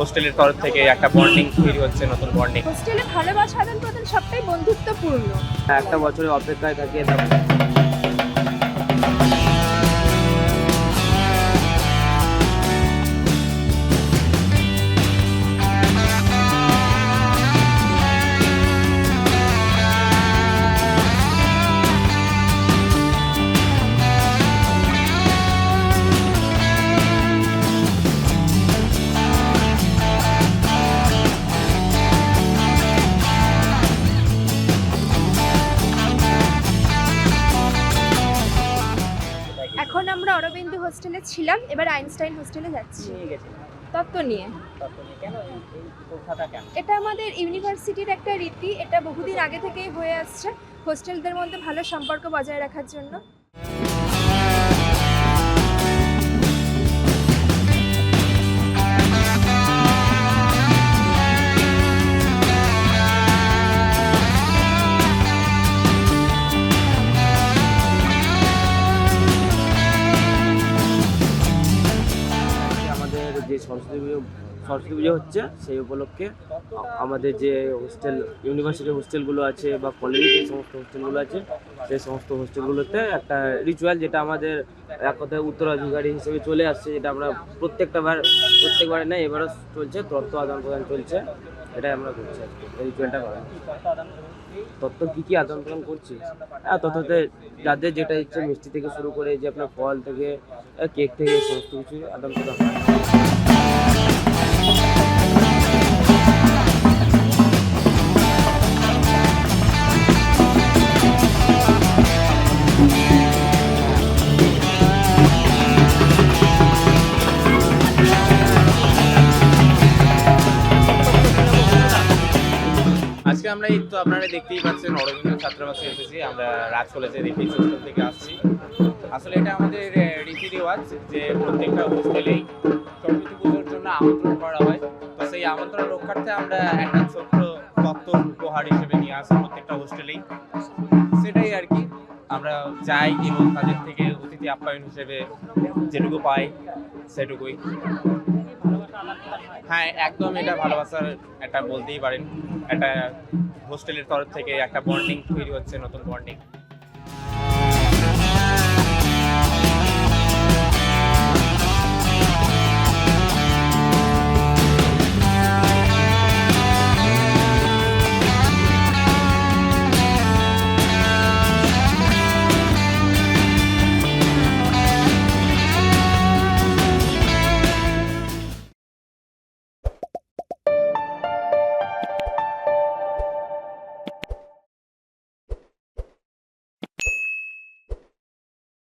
হোস্টেলের তরফ থেকে একটা বন্ডিং তৈরি হচ্ছে নতুন বন্ডিং হোস্টেলে ভালোবাসা আদান প্রদান সবটাই বন্ধুত্বপূর্ণ। একটা বছরের অপেক্ষায় থাকি। হোস্টেলে ছিলাম এবার আইনস্টাইন হোস্টেলে যাচ্ছি। তত্ত্ব নিয়ে। এটা আমাদের ইউনিভার্সিটির একটা রীতি এটা বহুদিন আগে থেকেই হয়ে আসছে। হোস্টেলদের মধ্যে ভালো সম্পর্ক বজায় রাখার জন্য। সরস্বতী পুজো সরস্বতী পুজো হচ্ছে সেই উপলক্ষে আমাদের যে হোস্টেল ইউনিভার্সিটির হোস্টেলগুলো আছে বা কলেজের যে সমস্ত হোস্টেলগুলো আছে, সেই সমস্ত হোস্টেলগুলোতে একটা রিচুয়াল যেটা আমাদের এক কথায় উত্তরাধিকারী হিসেবে চলে আসছে, যেটা আমরা প্রত্যেকটা বার প্রত্যেকবারে না, এবারও চলছে, তত্ত্ব আদান প্রদান চলছে, এটাই আমরা করছি এই রিচুয়ালটা করা তত্ত্ব কী কী আদান প্রদান করছি হ্যাঁ তত্ত্বতে যাদের যেটা ইচ্ছে মিষ্টি থেকে শুরু করে, যে আপনার ফল থেকে কেক থেকে, সমস্ত কিছু আদান প্রদান। আজকে আমরা এই তো আপনারা দেখতেই পাচ্ছেন অরবিন্দ ছাত্রাবাসে এসেছি। আমরা রাজ কলেজের রিপিট হোস্টেল থেকে আসছি। আসলে এটা আমাদের রীতি রেওয়াজ যে প্রত্যেকটা হোস্টেলেই সরস্বতী পুজোর আমন্ত্রণ করা হয়। তো সেই আমন্ত্রণ রক্ষার্থে আমরা একটা ছোট্ট তত্ত্ব উপহার হিসেবে নিয়ে আসি প্রত্যেকটা হোস্টেলেই। সেটাই আর কি। আমরা যাই এবং তাদের থেকে অতিথি আপ্যায়ন হিসেবে যেটুকু পাই সেটুকুই। হ্যাঁ একদম এটা ভালোবাসার একটা বলতেই পারেন। একটা হোস্টেলের তরফ থেকে একটা বন্ডিং তৈরি হচ্ছে, নতুন বন্ডিং।